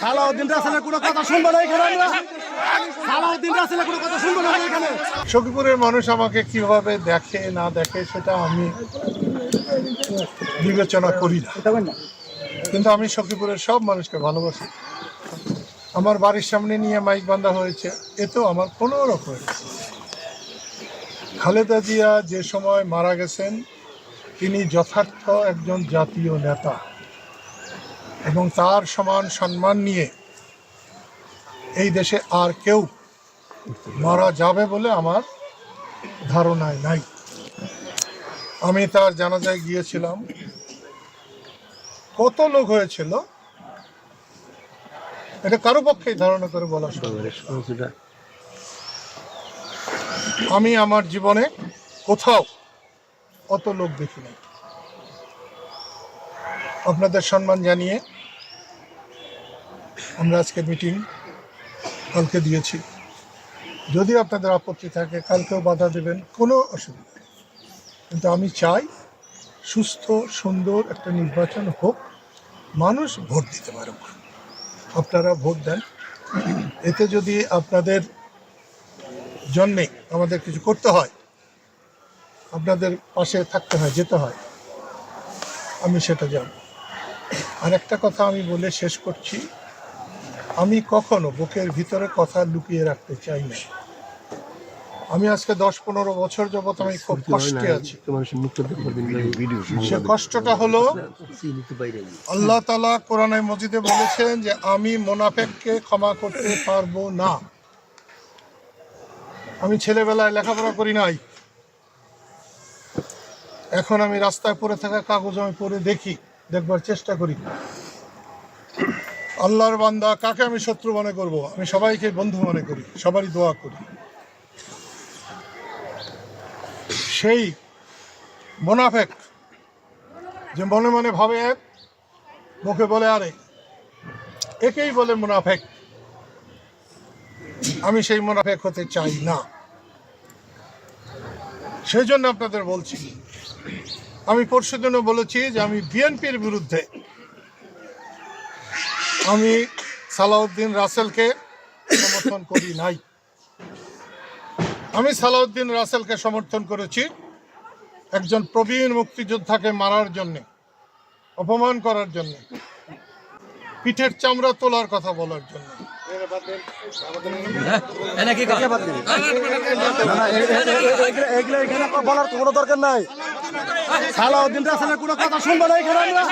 সালাউদ্দিন রাসেলের কোনো কথা শুনব না এখানে আমরা। সালাউদ্দিন রাসেলের কোনো কথা শুনব না এখানে। সখীপুরের মানুষ আমাকে কীভাবে দেখে না দেখে সেটা আমি বিবেচনা করি না। কিন্তু আমি সখীপুরের সব মানুষকে ভালোবাসি। আমার বাড়ির সামনে নিয়ে মাইক বান্ধা হয়েছে এতেও আমার কোনো রকম খালেদা জিয়া যে সময় মারা গেছেন তিনি যথার্থ একজন জাতীয় নেতা। এবং তার সমান সম্মান নিয়ে এই দেশে আর কেউ মারা যাবে বলে আমার ধারণায় নাই। আমি তার জানাজায় গিয়েছিলাম। কত লোক হয়েছিল? এটা কারও পক্ষেই ধারণা করে বলা আমি আমার জীবনে কোথাও অত লোক দেখি নাই। আপনাদের সম্মান জানিয়ে আমরা আজকে মিটিং কালকে দিয়েছি। যদি আপনাদের আপত্তি থাকে, কালকেও বাধা দেবেন, কোনো অসুবিধা কিন্তু আমি চাই সুস্থ, সুন্দর একটা নির্বাচন হোক, মানুষ ভোট দিতে পারুক। আপনারা ভোট দেন। এতে যদি আপনাদের জন্যে আমাদের কিছু করতে হয়, আপনাদের পাশে থাকতে হয়, যেতে হয়, আমি সেটা যাব আর একটা কথা আমি বলে শেষ করছি। আমি কখনো বুকের ভিতরে কথা লুকিয়ে রাখতে চাই না। আমি আজকে দশ পনেরো বছর যাবত আমি খুব কষ্টে আছি। সে কষ্টটা হলো আল্লাহ তালা কোরআনে মজিদে বলেছেন যে আমি মোনাফেককে ক্ষমা করতে পারব না। আমি ছেলেবেলায় লেখাপড়া করি নাই। এখন আমি রাস্তায় পড়ে থাকা কাগজ আমি পড়ে দেখি। দেখবার চেষ্টা করি। আল্লাহর বান্দা কাকে আমি শত্রু মনে করব? আমি সবাইকে বন্ধু মনে করি, সবারই দোয়া করি। সেই মোনাফেক যে মনে মনে ভাবে এক মুখে বলে, আরে, একেই বলে মুনাফেক। আমি সেই মুনাফেক হতে চাই না। সেই জন্য আপনাদের বলছি আমি পরশু দিনও বলেছি যে আমি বিএনপির বিরুদ্ধে আমি সালাউদ্দিন রাসেলকে সমর্থন করি নাই। আমি সালাউদ্দিন রাসেলকে সমর্থন করেছি একজন প্রবীণ মুক্তিযোদ্ধাকে মারার জন্য অপমান করার জন্য পিঠের চামড়া তোলার কথা বলার জন্য। এখানে বলার তো কোনো দরকার নাই। সালাউদ্দিন রাসেলের কোনো কথা শুনব না এখানে আমরা।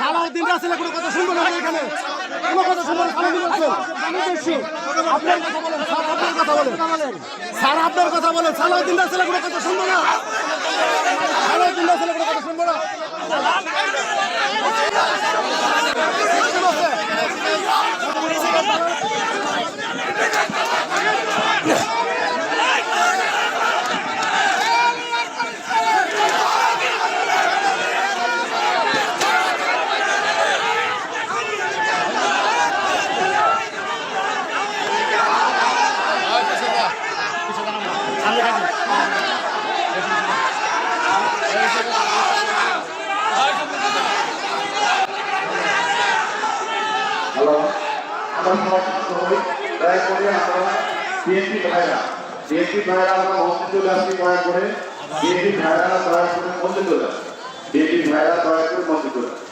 সালাউদ্দিন রাসেলের কোনো কথা শুনব না এখানে। কোনো কথা শুনব না আপনার কথা বলেন আপনার কথা বলেন। স্যার, আপনার কথা বলেন, সালাউদ্দিন রাসেলের কোনো কথা শুনব না। সালাউদ্দিন রাসেলের কোনো কথা শুনব না। দয়া করে আমরা বিএনপি ভাইরা বিএনপি ভাইরা আমরা মঞ্চে আসছি দয়া করে। বিএনপি ভাইরা দয়া করে মঞ্চে চলে আসি। বিএনপি ভাইরা দয়া করে মঞ্চে চলে আসি।